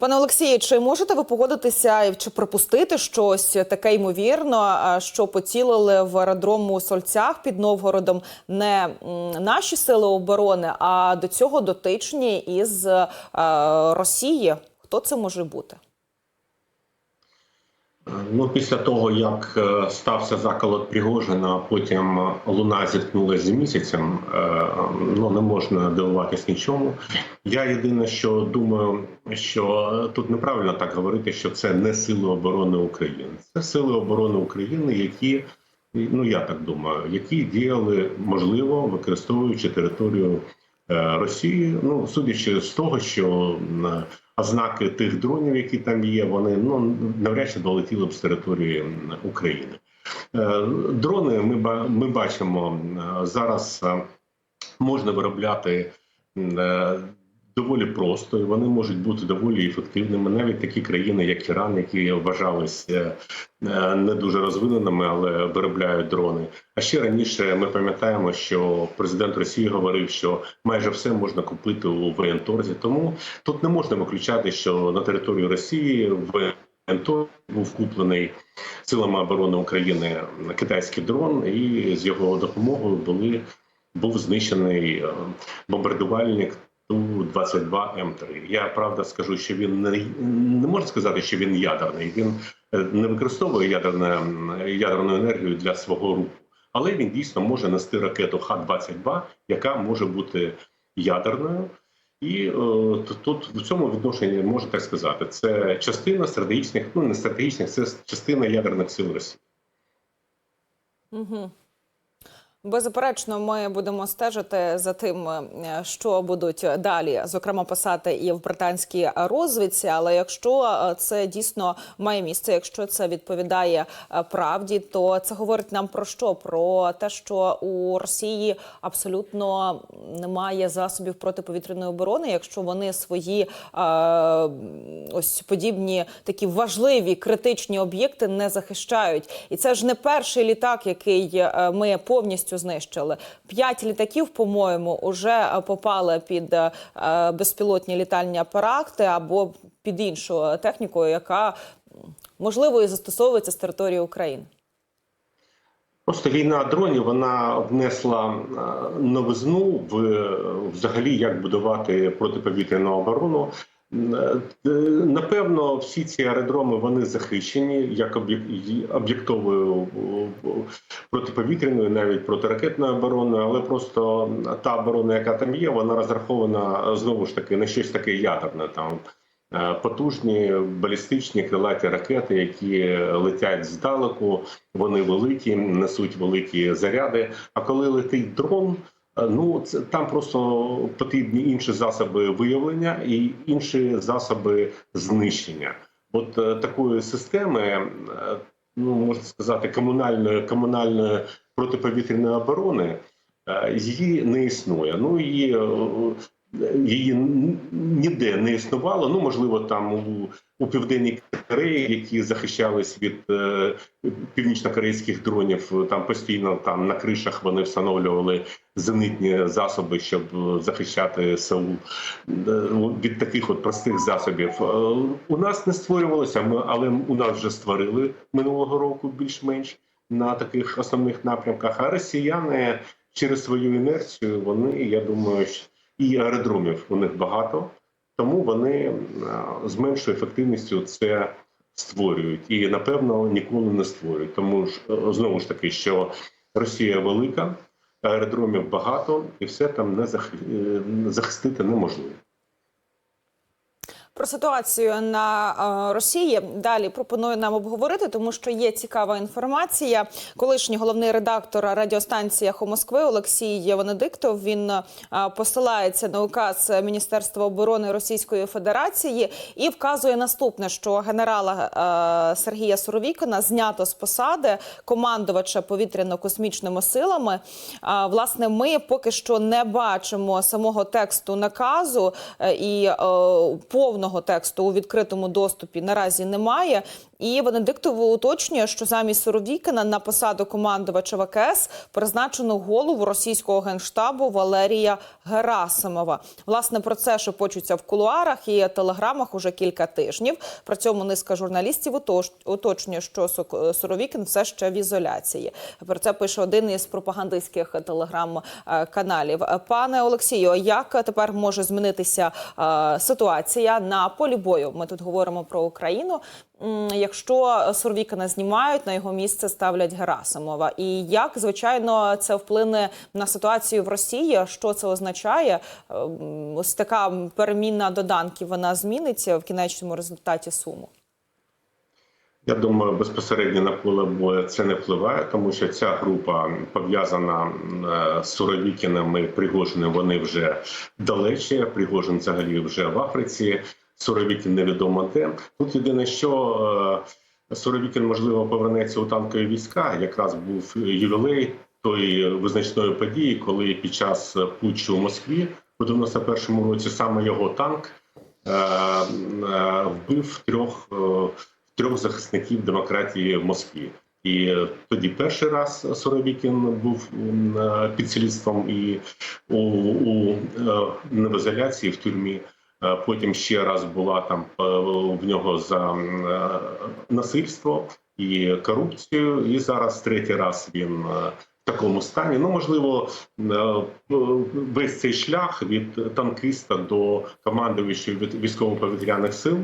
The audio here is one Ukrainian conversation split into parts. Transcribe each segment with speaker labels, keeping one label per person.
Speaker 1: Пане Олексію, чи можете ви погодитися чи припустити щось таке ймовірно, що поцілили в аеродрому у Сольцях під Новгородом не наші сили оборони, а до цього дотичні із е, Росії? Хто це може бути?
Speaker 2: Ну, після того, як е, стався заколот Пригожина, а потім е, луна зіткнулася з місяцем, е, ну не можна дивуватись нічому. Я єдине, що думаю, що тут неправильно так говорити, що це не сили оборони України. Це сили оборони України, які ну я так думаю, які діяли можливо використовуючи територію Росії. Ну судячи з того, що ознаки тих дронів, які там є, вони ну навряд чи долетіли б з території України. Е, Дрони ми ми бачимо е, зараз. е, Можна виробляти доволі просто, і вони можуть бути доволі ефективними. Навіть такі країни, як Іран, які вважалися е, не дуже розвиненими, але виробляють дрони. А ще раніше ми пам'ятаємо, що президент Росії говорив, що майже все можна купити у воєнторзі. Тому тут не можна виключати, що на території Росії в воєнторзі був куплений силами оборони України китайський дрон, і з його допомогою були був знищений е, бомбардувальник Ту-22 М3. Я правда скажу, що він не, не можна сказати, що він ядерний. Він е, не використовує ядерне, ядерну енергію для свого руху, але він дійсно може нести ракету Х-22, яка може бути ядерною. І е, тут в цьому відношенні можна так сказати, це частина стратегічних, ну не стратегічних, це частина ядерних сил Росії.
Speaker 1: Угу. Беззаперечно, ми будемо стежити за тим, е, що будуть далі, зокрема писати і в британській розвідці. Але якщо е, це дійсно має місце, якщо це відповідає е, правді, то це говорить нам про що? Про те, що у Росії абсолютно немає засобів протиповітряної оборони, якщо вони свої ось подібні такі важливі критичні об'єкти не захищають. І це ж не перший літак, який ми повністю знищили. П'ять літаків, по-моєму, вже попали під е, безпілотні літальні апарати або під іншу техніку, яка можливо і застосовується з території України.
Speaker 2: Просто війна дронів вона внесла е, новизну в е, взагалі як будувати протиповітряну оборону. Е, е, Напевно, всі ці аеродроми вони захищені як об'єк- об'єктовою е, протиповітряною, навіть протиракетною обороною, але просто та оборона, яка там є, вона розрахована знову ж таки на щось таке ядерне там. Е, Потужні балістичні крилаті ракети, які летять здалеку, вони великі, несуть великі заряди. А коли летить дрон, е, ну це там просто потрібні інші засоби виявлення і інші засоби знищення. От е, такої системи, е, ну можна сказати, комунальної комунальної протиповітряної оборони е, її не існує. Ну е, її ніде не існувало. Ну можливо, там у, у південній Кореї, які захищались від е, північно-корейських дронів, там постійно там на кришах вони встановлювали зенитні засоби, щоб е, захищати Сеул Е, від таких от простих засобів. Е, У нас не створювалося, ми але у нас вже створили минулого року більш-менш на таких основних напрямках. А росіяни через свою інерцію вони, я думаю, і аеродромів у них багато, тому вони е, з меншою ефективністю це створюють і напевно ніколи не створюють. Тому ж е, знову ж таки, що Росія велика, аеродромів багато, і все там не е, захистити неможливо.
Speaker 1: Про ситуацію на е, Росії далі пропоную нам обговорити, тому що є цікава інформація. Колишній головний редактор радіостанції «Эхо Москви» Олексій Венедиктов він е, посилається на указ Міністерства оборони Російської Федерації і вказує наступне: що генерала е, Сергія Суровікіна знято з посади командувача повітряно-космічними силами. Власне, ми поки що не бачимо самого тексту наказу і е, повного тексту у відкритому доступі наразі немає. І Венедиктово уточнює, що замість Суровікіна на посаду командувача ВКС призначено голову російського генштабу Валерія Герасимова. Власне про це шепочуться в кулуарах і телеграмах уже кілька тижнів. При цьому низка журналістів уточ- уточнює, що Суровікін все ще в ізоляції. Про це пише один із пропагандистських телеграм-каналів. Пане Олексію, як тепер може змінитися е, ситуація на полі бою? Ми тут говоримо про Україну. Якщо Суровікіна знімають, на його місце ставлять Герасимова. І як звичайно це вплине на ситуацію в Росії? Що це означає? Ем, Ось така перемінна доданків вона зміниться в кінечному результаті суму.
Speaker 2: Я думаю, безпосередньо на поле бою це не впливає, тому що ця група пов'язана е, з Суровікіним і Пригожиним. Вони вже далече. Пригожин взагалі вже в Африці. Суровікін невідомо де. Тут єдине, що е, Суровікін можливо повернеться у танкові війська. Якраз був ювілей тої визначної події, коли під час путчу у Москві у 91-му році саме його танк е, е, вбив трьох. трьох захисників демократії в Москві. І тоді перший раз Суровікін був під слідством і у, у не в ізоляції в тюрмі. Е, Потім ще раз була там е, в нього за е, насильство і корупцію. І зараз третій раз він в такому стані. Ну можливо, весь цей шлях від танкиста до командуючого військово-повітряних сил.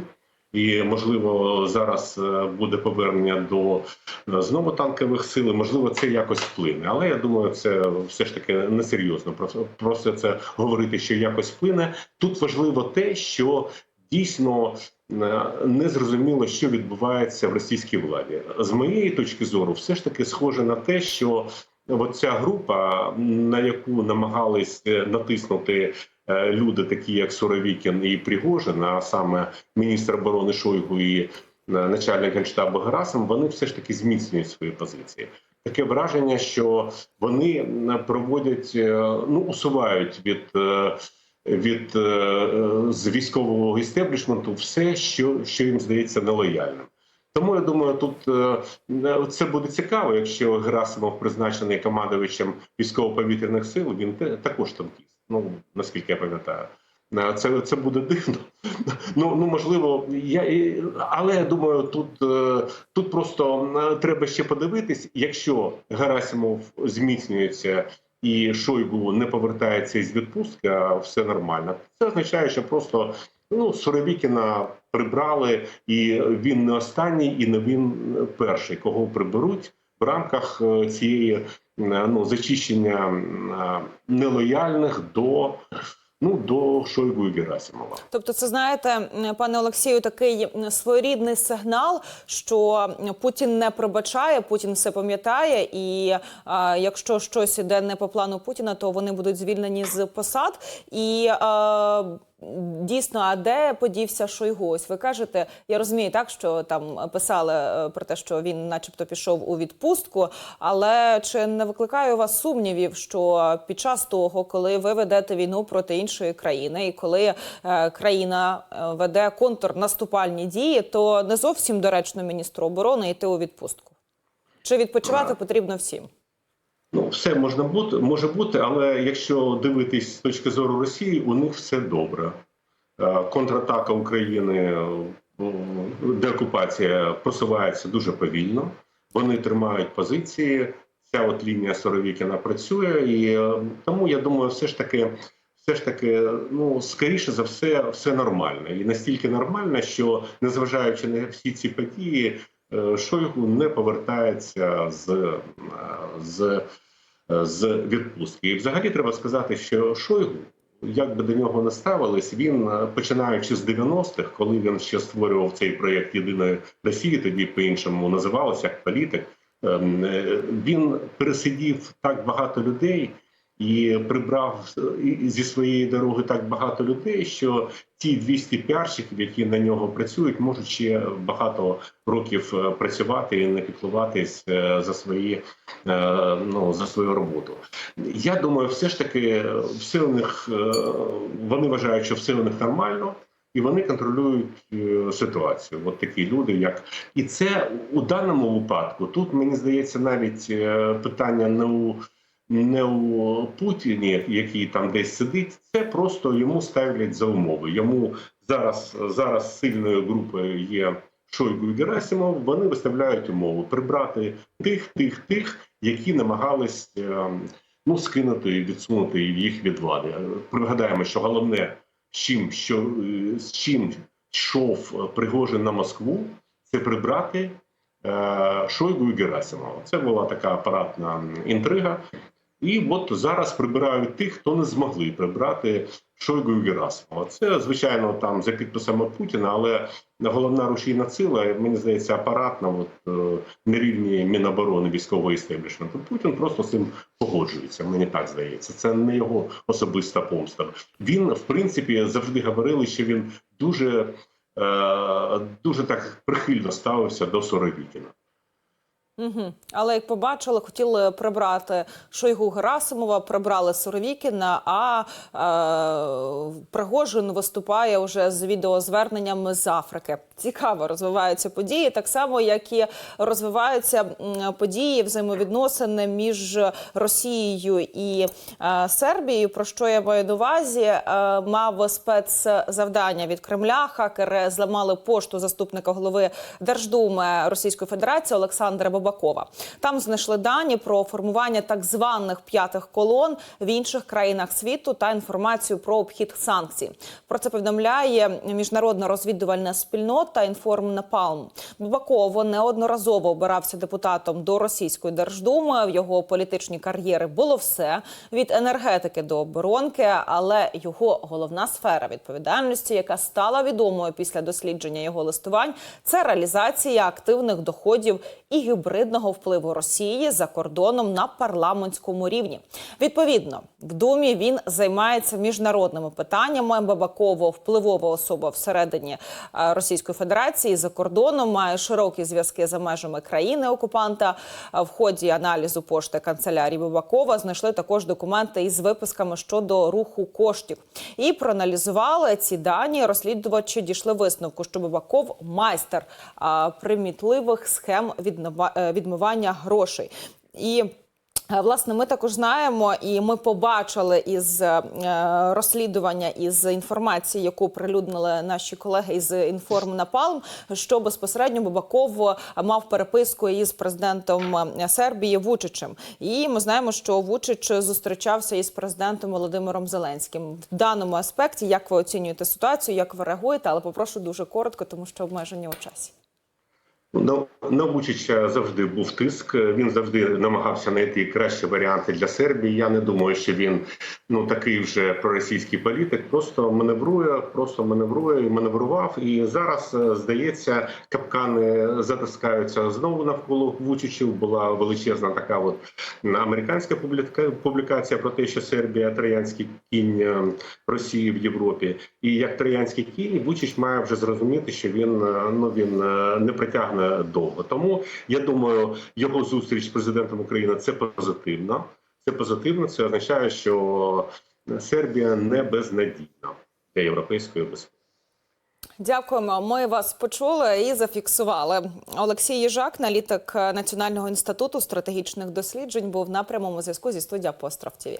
Speaker 2: І можливо зараз е, буде повернення до е, знову танкових сил. Можливо, це якось вплине. Але я думаю, це все ж таки несерйозно. Просто це говорити, що якось вплине. Тут важливо те, що дійсно е, не зрозуміло, що відбувається в російській владі. З моєї точки зору, все ж таки схоже на те, що от ця група, на яку намагались натиснути люди, такі як Суровікін і Пригожин, а саме міністр оборони Шойгу і е, начальник генштабу Герасим, вони все ж таки зміцнюють свої позиції. Таке враження, що вони проводять, е, ну усувають від. е, Від е, з військового істеблішменту все, що, що їм здається нелояльним. Тому я думаю, тут е, це буде цікаво, якщо Герасимов призначений командувачем військово-повітряних сил, він також танкіст. Ну наскільки я пам'ятаю. Е, Це, це буде дивно. Ну, ну можливо, я але я думаю, тут, е, тут просто е, треба ще подивитись, якщо Герасимов зміцнюється і Шойгу не повертається із відпустки, а все нормально. Це означає, що просто ну Суровікіна прибрали, і він не останній, і не він перший, кого приберуть в рамках цієї ну зачищення е, нелояльних до. Ну, до Шойгу і Герасимова.
Speaker 1: Тобто, це знаєте, пане Олексію, такий своєрідний сигнал, що Путін не пробачає, Путін все пам'ятає, і а, якщо щось іде не по плану Путіна, то вони будуть звільнені з посад. І а, дійсно, а де подівся Шойгу? Ось ви кажете, я розумію так, що там писали е, про те, що він, начебто, пішов у відпустку. Але чи не викликає у вас сумнівів, що під час того, коли ви ведете війну проти іншої країни, і коли е, країна е, веде контрнаступальні дії, то не зовсім доречно міністру оборони йти у відпустку? Чи відпочивати потрібно всім?
Speaker 2: Ну, все можна бути, може бути, але якщо дивитись з точки зору Росії, у них все добре. Е, Контратака України, деокупація просувається дуже повільно. Вони тримають позиції. Ця от лінія Соровікіна працює, і тому я думаю, все ж таки, все ж таки, ну скоріше за все, все нормально, і настільки нормально, що незважаючи на всі ці події, е, Шойгу не повертається з, е, з з відпустки. І взагалі треба сказати, що Шойгу, як би до нього не ставились, він е, починаючи з 90-х, коли він ще створював цей проєкт Єдиної Росії, тоді по-іншому називалося як політик. ем, е, Він пересидів так багато людей і прибрав зі своєї дороги так багато людей, що ті 200 піарщиків, які на нього працюють, можуть ще багато років е, працювати і не піклуватись е, за свої е, ну за свою роботу. Я думаю, все ж таки, все у них вони вважають, що все у них нормально. і вони контролюють ситуацію. От такі люди, як і це у даному випадку. Тут мені здається, навіть питання не у не у Путіні, який там десь сидить. Це просто йому ставлять за умови. Йому зараз зараз сильною групою є Шойгу і Герасимов. Вони виставляють умови прибрати тих, тих, тих, які намагались е, ну скинути і відсунути їх від влади. Пригадаємо, що головне, з чим що е, з чим йшов Пригожин на Москву, це прибрати е, Шойгу і Герасимова. Це була така апаратна інтрига. І от зараз прибирають тих, хто не змогли прибрати Шойгу і Герасимова. Це звичайно там за підписами Путіна, але головна рушійна сила, мені здається, апаратна, от е, на рівні Міноборони військового істеблішменту. Путін просто з цим погоджується. Мені так здається. Це не його особиста помста. Він, в принципі, завжди говорили, що він дуже, е, дуже так прихильно ставився до Суровікіна.
Speaker 1: Угу. Але як побачили, хотіли прибрати Шойгу Герасимова, прибрали Суровікіна, а е, Пригожин виступає вже з відеозверненнями з Африки. Цікаво розвиваються події, так само як і розвиваються події взаємовідносини між Росією і е, Сербією. Про що я маю на увазі? Е, мав спецзавдання від Кремля. Хакери зламали пошту заступника голови Держдуми Російської Федерації Олександра Бабакова. Там знайшли дані про формування так званих п'ятих колон в інших країнах світу та інформацію про обхід санкцій. Про це повідомляє міжнародна розвідувальна спільнота «Інформнапалм». Бабаково неодноразово обирався депутатом до російської держдуми. В його політичній кар'єри було все від енергетики до оборонки, але його головна сфера відповідальності, яка стала відомою після дослідження його листувань, це реалізація активних доходів і гібридного впливу Росії за кордоном на парламентському рівні. Відповідно, в думі він займається міжнародними питаннями. Бабаково впливова особа всередині е, Російської Федерації за кордоном має широкі зв'язки за межами країни окупанта. В ході аналізу пошти канцелярії Бабакова знайшли також документи із виписками щодо руху коштів і проаналізували ці дані. Розслідувачі дійшли висновку, що Бабаков майстер примітливих схем е, відмивання грошей. І Власне, ми також знаємо, і ми побачили із е, розслідування із інформації, яку прилюднили наші колеги із «Інформнапалм», що безпосередньо Бабаков мав переписку із президентом е, Сербії Вучичем. І ми знаємо, що Вучич зустрічався із президентом Володимиром Зеленським. В даному аспекті як ви оцінюєте ситуацію, як ви реагуєте, але попрошу дуже коротко, тому що обмеження у часі.
Speaker 2: На, Вучича завжди був тиск. Він завжди намагався знайти кращі варіанти для Сербії. Я не думаю, що він ну такий вже проросійський політик. Просто маневрує, просто маневрує і маневрував. І зараз е, здається, капкани затискаються знову навколо Вучичів. Була величезна така от американська публіка- публікація про те, що Сербія троянський кінь е, Росії в Європі. І як троянський кінь, Вучич має вже зрозуміти, що він е, ну він не притягне довго. Тому я думаю, його зустріч з президентом України це позитивно. Це позитивно. Це означає, що Сербія не безнадійна для європейської безпеки.
Speaker 1: Дякуємо. Ми вас почули і зафіксували. Олексій Їжак, аналітик Національного інституту стратегічних досліджень, був на прямому зв'язку зі студія Постров ТІВІ.